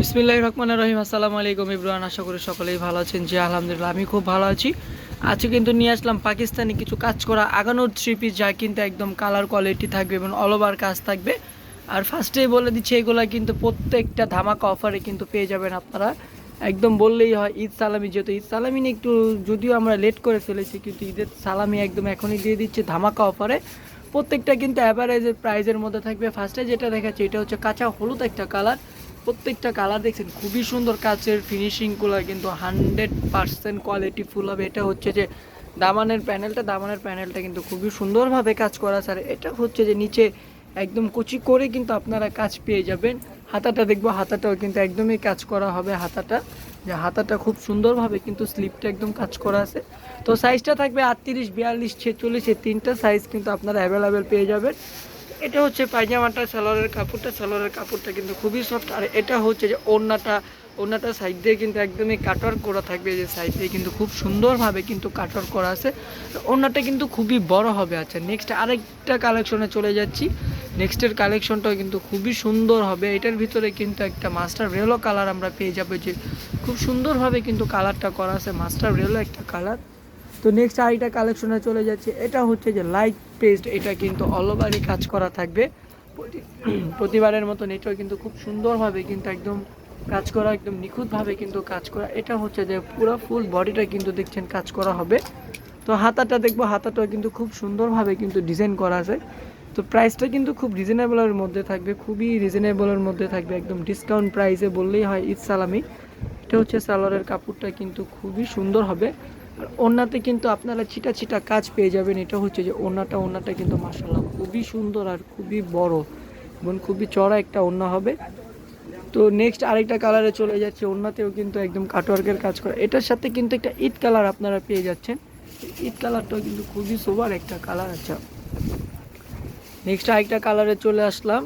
বিসমিল্লাহ রহমান রহিম, আসসালামু আলাইকুম ইব্রান, আশা করি সকলেই ভালো আছেন। জি, আলহামদুলিল্লাহ, আমি খুব ভালো আছি। আজকে কিন্তু নিয়ে আসলাম পাকিস্তানি কিছু কাজ করা আগানোর থ্রি পিস যা কিন্তু একদম কালার কোয়ালিটি থাকবে এবং অল ওভার কাজ থাকবে। আর ফার্স্টেই বলে দিচ্ছি, এগুলা কিন্তু প্রত্যেকটা ধামাকা অফারে কিন্তু পেয়ে যাবেন আপনারা। একদম বললেই হয়, ঈদ সালামি, যেহেতু ঈদ সালামি নিয়ে একটু যদিও আমরা লেট করে ফেলেছি, কিন্তু ঈদের সালামি একদম এখনই দিয়ে দিচ্ছে ধামাকা অফারে প্রত্যেকটা কিন্তু অ্যাভারেজের প্রাইজের মধ্যে থাকবে। ফার্স্টে যেটা দেখাচ্ছে, এটা হচ্ছে কাঁচা হলুদ একটা কালার প্রত্যেকটা কালার দেখছেন, খুবই সুন্দর কাচের ফিনিশিংগুলো কিন্তু হান্ড্রেড পার্সেন্ট কোয়ালিটি ফুল হবে। এটা হচ্ছে যে দামানের প্যানেলটা দামানের প্যানেলটা কিন্তু খুবই সুন্দরভাবে কাজ করা স্যার এটা হচ্ছে যে নিচে একদম কুচি করে কিন্তু আপনারা কাজ পেয়ে যাবেন। হাতাটা দেখব, হাতাটাও কিন্তু একদমই কাজ করা হবে হাতাটা। যে হাতাটা খুব সুন্দরভাবে কিন্তু স্লিপটা একদম কাজ করা আছে। তো সাইজটা থাকবে আটত্রিশ, বিয়াল্লিশ, ছেচল্লিশ, এই তিনটা সাইজ কিন্তু আপনারা অ্যাভেলেবেল পেয়ে যাবেন। এটা হচ্ছে পায়জামাটা, সালোয়ারের কাপড়টা সালোয়ারের কাপড়টা কিন্তু খুবই সফট আর এটা হচ্ছে যে ওড়নাটা ওড়নাটা সাইড দিয়ে কিন্তু একদমই কাটার করা থাকবে, যে সাইড দিয়ে কিন্তু খুব সুন্দরভাবে কিন্তু কাটার করা আছে। ওড়নাটা কিন্তু খুবই বড় হবে। আচ্ছা নেক্সট আরেকটা কালেকশনে চলে যাচ্ছি। নেক্সটের কালেকশনটাও কিন্তু খুবই সুন্দর হবে। এটার ভিতরে কিন্তু একটা মাস্টার রেলো কালার আমরা পেয়ে যাব যে খুব সুন্দরভাবে কিন্তু কালারটা করা আছে মাস্টার রেলো একটা কালার তো নেক্সট আরেকটা কালেকশনে চলে যাচ্ছে। এটা হচ্ছে যে লাইট পেস্ট এটা কিন্তু অল ওভারই কাজ করা থাকবে। প্রতি- প্রতিবারের মতন এটাও কিন্তু খুব সুন্দরভাবে কিন্তু একদম কাজ করা, একদম নিখুঁতভাবে কিন্তু কাজ করা। এটা হচ্ছে যে পুরো ফুল বডিটা কিন্তু দেখছেন কাজ করা হবে। তো হাতাটা দেখব, হাতাটাও কিন্তু খুব সুন্দরভাবে কিন্তু ডিজাইন করা আছে। তো প্রাইসটা কিন্তু খুব রিজনেবলের মধ্যে থাকবে, খুবই রিজনেবলের মধ্যে থাকবে, একদম ডিসকাউন্ট প্রাইসে বললেই হয় ঈদ সালামি। এটা হচ্ছে সালোয়ারের কাপড়টা কিন্তু খুবই সুন্দর হবে। আর ওড়নাতে কিন্তু আপনারা ছিটা ছিটা কাজ পেয়ে যাবেন। এটা হচ্ছে যে ওড়নাটা ওড়নাটা কিন্তু মাসাল্লাহ খুবই সুন্দর আর খুবই বড় এবং খুবই চড়া একটা ওড়না হবে। তো নেক্সট আরেকটা কালারে চলে যাচ্ছে, ওড়নাতেও কিন্তু একদম কাটওয়ার্কের কাজ করা। এটার সাথে কিন্তু একটা ইট কালার আপনারা পেয়ে যাচ্ছেন। ইট কালারটাও কিন্তু খুবই সোবার একটা কালার আচ্ছা নেক্সট আরেকটা কালারে চলে আসলাম।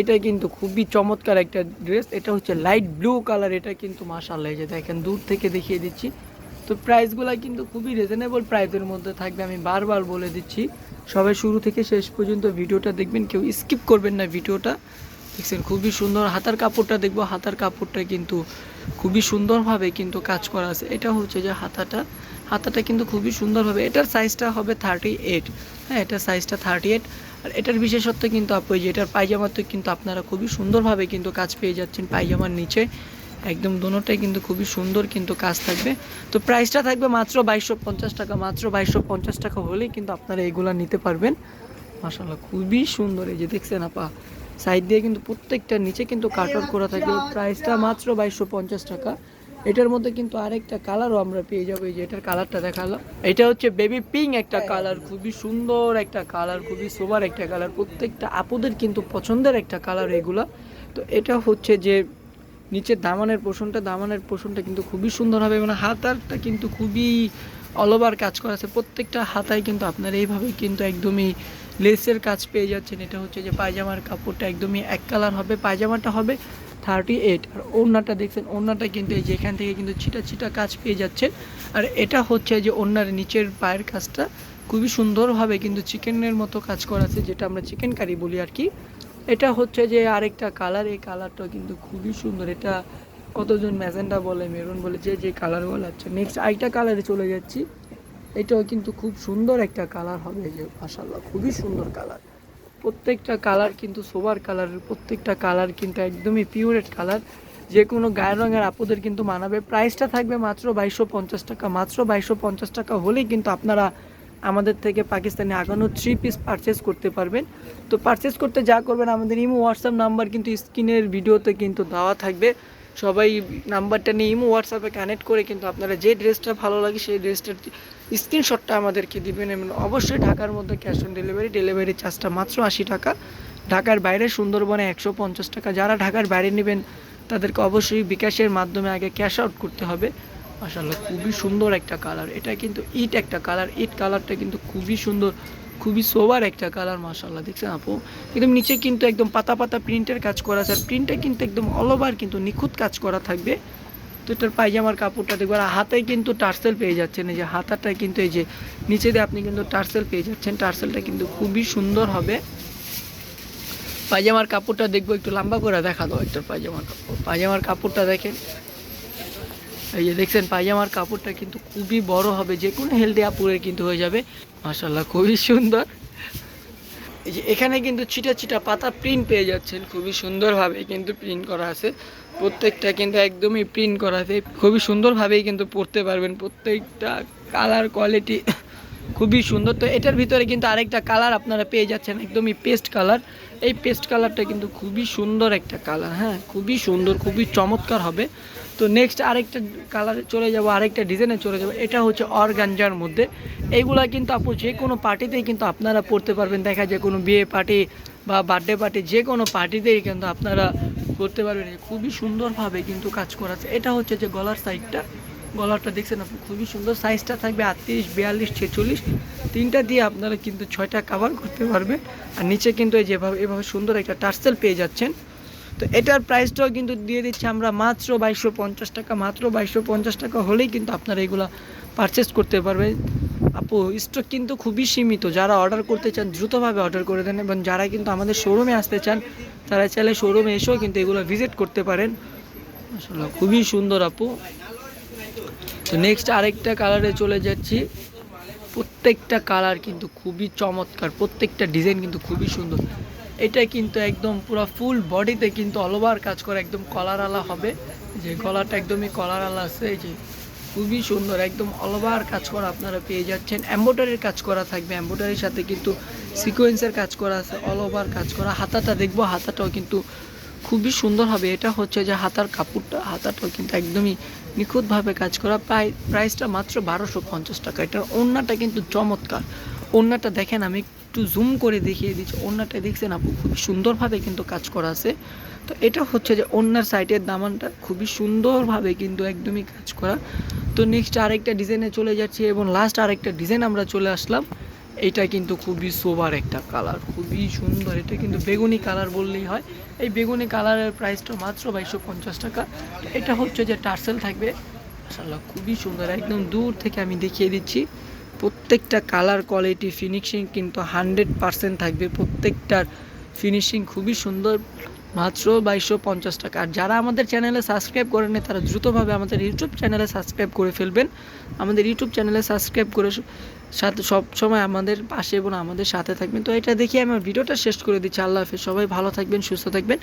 এটা কিন্তু খুবই চমৎকার একটা ড্রেস এটা হচ্ছে লাইট ব্লু কালার এটা কিন্তু মাসাল্লাহ যে দেখেন, দূর থেকে দেখিয়ে দিচ্ছি। তো প্রাইসগুলো কিন্তু খুবই রিজনেবল প্রাইসের মধ্যে থাকবে, আমি বারবার বলে দিচ্ছি। সবাই শুরু থেকে শেষ পর্যন্ত ভিডিওটা দেখবেন, কেউ স্কিপ করবেন না ভিডিওটা। দেখছেন, খুবই সুন্দর হাতার কাপড়টা দেখব, হাতার কাপড়টা কিন্তু খুবই সুন্দরভাবে কিন্তু কাজ করা আছে। এটা হচ্ছে যে হাতাটা হাতাটা কিন্তু খুবই সুন্দরভাবে, এটার সাইজটা হবে থার্টি এইট হ্যাঁ এটার সাইজটা থার্টি এইট আর এটার বিশেষত্ব কিন্তু আপু, এই যে এটার পায়জামাতে কিন্তু আপনারা খুবই সুন্দরভাবে কিন্তু কাজ পেয়ে যাচ্ছেন পায়জামার নিচে। একদম দোনোটাই কিন্তু খুবই সুন্দর কিন্তু কাজ থাকবে। তো প্রাইসটা থাকবে মাত্র বাইশশো পঞ্চাশ টাকা, মাত্র বাইশশো পঞ্চাশ টাকা হলেই কিন্তু আপনারা এগুলো নিতে পারবেন। মাসাল্লাহ খুবই সুন্দর এই যে দেখছেন আপা সাইড দিয়ে কিন্তু প্রত্যেকটা, নিচে কিন্তু কাটর করা থাকে। প্রাইসটা মাত্র বাইশশো পঞ্চাশ টাকা। এটার মধ্যে কিন্তু আরেকটা কালারও আমরা পেয়ে যাব। এই যে এটার কালারটা দেখাল এটা হচ্ছে বেবি পিঙ্ক একটা কালার খুবই সুন্দর একটা কালার খুবই সোবার একটা কালার প্রত্যেকটা আপুদের কিন্তু পছন্দের একটা কালার এগুলো। তো এটা হচ্ছে যে নিচের দামানের পোষণটা দামানের পোষণটা কিন্তু খুবই সুন্দর হবে এবং হাতারটা কিন্তু খুবই অলওভার কাজ করা আছে। প্রত্যেকটা হাতায় কিন্তু আপনারা এইভাবে কিন্তু একদমই লেসের কাজ পেয়ে যাচ্ছেন। এটা হচ্ছে যে পায়জামার কাপড়টা একদমই এক কালার হবে, পায়জামাটা হবে থার্টি এইট আর ওড়নাটা দেখছেন, ওড়নাটা কিন্তু এই যে এখান থেকে কিন্তু ছিটা ছিটা কাজ পেয়ে যাচ্ছেন। আর এটা হচ্ছে যে ওড়নার নিচের পায়ের কাজটা খুবই সুন্দরভাবে কিন্তু চিকেনের মতো কাজ করা আছে, যেটা আমরা চিকেন কারি বলি আর কি। এটা হচ্ছে যে আরেকটা কালার এই কালারটা কিন্তু খুবই সুন্দর। এটা কতজন ম্যাজেন্ডা বলে, মেরুন বলে, যে যে কালার আচ্ছা নেক্সট আরেকটা কালারে চলে যাচ্ছি। এটাও কিন্তু খুব সুন্দর একটা কালার হবে যে মাসাল্লাহ খুবই সুন্দর কালার প্রত্যেকটা কালার কিন্তু সোবার কালারের প্রত্যেকটা কালার কিন্তু একদমই পিওরেট কালার যে কোনো গায়ের রঙের আপদের কিন্তু মানাবে। প্রাইসটা থাকবে মাত্র বাইশশো পঞ্চাশ টাকা। মাত্র বাইশশো পঞ্চাশ টাকা হলেই কিন্তু আপনারা আমাদের থেকে পাকিস্তানি আগানো থ্রি পিস পারচেস করতে পারবেন। তো পারচেস করতে যা করবেন, আমাদের ইমো হোয়াটসঅ্যাপ নাম্বার কিন্তু স্ক্রিনের ভিডিওতে কিন্তু দেওয়া থাকবে। সবাই নাম্বারটা নিয়ে ইমো হোয়াটসঅ্যাপে কানেক্ট করে কিন্তু আপনারা যে ড্রেসটা ভালো লাগে সেই ড্রেসটার স্ক্রিনশটটা আমাদেরকে দিবেন এবং অবশ্যই ঢাকার মধ্যে ক্যাশ অন ডেলিভারি ডেলিভারি চার্জটা মাত্র আশি টাকা। ঢাকার বাইরে সুন্দরবনে একশো পঞ্চাশ টাকা। যারা ঢাকার বাইরে নেবেন, তাদেরকে অবশ্যই বিকাশের মাধ্যমে আগে ক্যাশ আউট করতে হবে। মাসাল্লাহ খুবই সুন্দর একটা কালার এটা কিন্তু ইট একটা কালার ইট কালারটা কিন্তু খুবই সুন্দর, খুবই সোবার একটা কালার মাসাল্লাহ দেখছেন আপু? একদম নিচে কিন্তু একদম পাতা পাতা প্রিন্টের কাজ করা আছে। আর প্রিন্টটা কিন্তু একদম অল ওভার কিন্তু নিখুঁত কাজ করা থাকবে। তো এটার পায়জামার কাপড়টা দেখব। আর হাতে কিন্তু টার্সেল পেয়ে যাচ্ছেন। এই যে হাতাটা কিন্তু এই যে নিচে দিয়ে আপনি কিন্তু টার্সেল পেয়ে যাচ্ছেন। টার্সেলটা কিন্তু খুবই সুন্দর হবে। পায়জামার কাপড়টা দেখব, একটু লম্বা করে দেখা দাও একটা পায়জামার কাপড়। পায়জামার কাপড়টা দেখেন। এই যে দেখছেন, পায়জামার কাপড়টা কিন্তু খুবই বড় হবে, যে কোনো হেলদি আপুরের কিন্তু হয়ে যাবে। মাশাল্লাহ খুবই সুন্দর। এই যে এখানে কিন্তু ছিটা ছিটা পাতা প্রিন্ট পেয়ে যাচ্ছেন, খুবই সুন্দরভাবে কিন্তু প্রিন্ট করা আছে। প্রত্যেকটা কিন্তু একদমই প্রিন্ট করা আছে। খুবই সুন্দরভাবেই কিন্তু পড়তে পারবেন, প্রত্যেকটা কালার কোয়ালিটি খুবই সুন্দর। তো এটার ভিতরে কিন্তু আরেকটা কালার আপনারা পেয়ে যাচ্ছেন, একদমই পেস্ট কালার এই পেস্ট কালারটা কিন্তু খুবই সুন্দর একটা কালার হ্যাঁ খুবই সুন্দর, খুবই চমৎকার হবে। তো নেক্সট আরেকটা কালারে চলে যাব, আরেকটা ডিজাইনে চলে যাব, এটা হচ্ছে অর্গানজার মধ্যে। এইগুলা কিন্তু আপু যে কোনো পার্টিতেই কিন্তু আপনারা পড়তে পারবেন। দেখা যায় কোনো বিয়ে পার্টি বা বার্থডে পার্টি যে কোনো পার্টিতেই কিন্তু আপনারা করতে পারবেন। খুবই সুন্দরভাবে কিন্তু কাজ করা আছে এটা হচ্ছে যে গলার সাইডটা গলারটা দেখছেন আপনি খুবই সুন্দর সাইজটা থাকবে আটত্রিশ, বিয়াল্লিশ, ছেচল্লিশ। তিনটা দিয়ে আপনারা কিন্তু ছয়টা কাভার করতে পারবেন। আর নিচে কিন্তু এই যেভাবে, এভাবে সুন্দর একটা টার্সেল পেয়ে যাচ্ছেন। তো এটার প্রাইসটাও কিন্তু দিয়ে দিচ্ছি আমরা মাত্র বাইশশো পঞ্চাশ টাকা, মাত্র বাইশশো পঞ্চাশ টাকা হলেই কিন্তু আপনারা এগুলো পারচেস করতে পারবেন। আপু স্টক কিন্তু খুবই সীমিত। যারা অর্ডার করতে চান, দ্রুতভাবে অর্ডার করে দেন এবং যারা কিন্তু আমাদের শোরুমে আসতে চান, তারা চাইলে শোরুমে এসেও কিন্তু এগুলো ভিজিট করতে পারেন। আসলে খুবই সুন্দর আপু। তো নেক্সট আরেকটা কালারে চলে যাচ্ছি। প্রত্যেকটা কালার কিন্তু খুবই চমৎকার, প্রত্যেকটা ডিজাইন কিন্তু খুবই সুন্দর। এটা কিন্তু একদম পুরো ফুল বডিতে কিন্তু অল ওভার কাজ করে, একদম কলার আলা হবে। যে গলাটা একদমই কলার আলা আছে যে খুবই সুন্দর, একদম অল ওভার কাজ করা আপনারা পেয়ে যাচ্ছেন। এম্বোটারির কাজ করা থাকবে এম্বোটারির সাথে কিন্তু সিকোয়েন্সের কাজ করা আছে অল ওভার কাজ করা। হাতাটা দেখব, হাতাটাও কিন্তু খুবই সুন্দর হবে। এটা হচ্ছে যে হাতার কাপড়টা, হাতাটাও কিন্তু একদমই নিখুঁতভাবে কাজ করা। প্রায় প্রাইসটা মাত্র বারোশো পঞ্চাশ টাকা। এটার ওড়নাটা কিন্তু চমৎকার। ওড়নাটা দেখেন আমি একটু জুম করে দেখিয়ে দিচ্ছি। ওড়নাটা দেখছেন আপু, খুবই সুন্দরভাবে কিন্তু কাজ করা আছে। তো এটা হচ্ছে যে ওড়নার সাইডের দামানটা খুবই সুন্দরভাবে কিন্তু একদমই কাজ করা। তো নেক্সট আরেকটা ডিজাইনে চলে যাচ্ছি এবং লাস্ট আরেকটা ডিজাইন আমরা চলে আসলাম। এইটা কিন্তু খুবই সোবার একটা কালার খুবই সুন্দর। এটা কিন্তু বেগুনি কালার বললেই হয়। এই বেগুনি কালারের প্রাইসটা মাত্র বাইশশো পঞ্চাশ টাকা। এটা হচ্ছে যে টার্সেল থাকবে। খুবই সুন্দর। একদম দূর থেকে আমি দেখিয়ে দিচ্ছি। প্রত্যেকটা কালার কোয়ালিটি ফিনিশিং কিন্তু হান্ড্রেড পারসেন্ট থাকবে। প্রত্যেকটার ফিনিশিং খুবই সুন্দর, মাত্র বাইশশো পঞ্চাশ টাকা। আর যারা আমাদের চ্যানেলে সাবস্ক্রাইব করেন তারা দ্রুতভাবে আমাদের ইউটিউব চ্যানেলে সাবস্ক্রাইব করে ফেলবেন। আমাদের ইউটিউব চ্যানেলে সাবস্ক্রাইব করে সাথে সব সময় আমাদের পাশে এবং আমাদের সাথে থাকবেন। তো এটা দেখে আমার ভিডিওটা শেষ করে দিচ্ছি। আল্লাহ হাফেজ। সবাই ভালো থাকবেন, সুস্থ থাকবেন।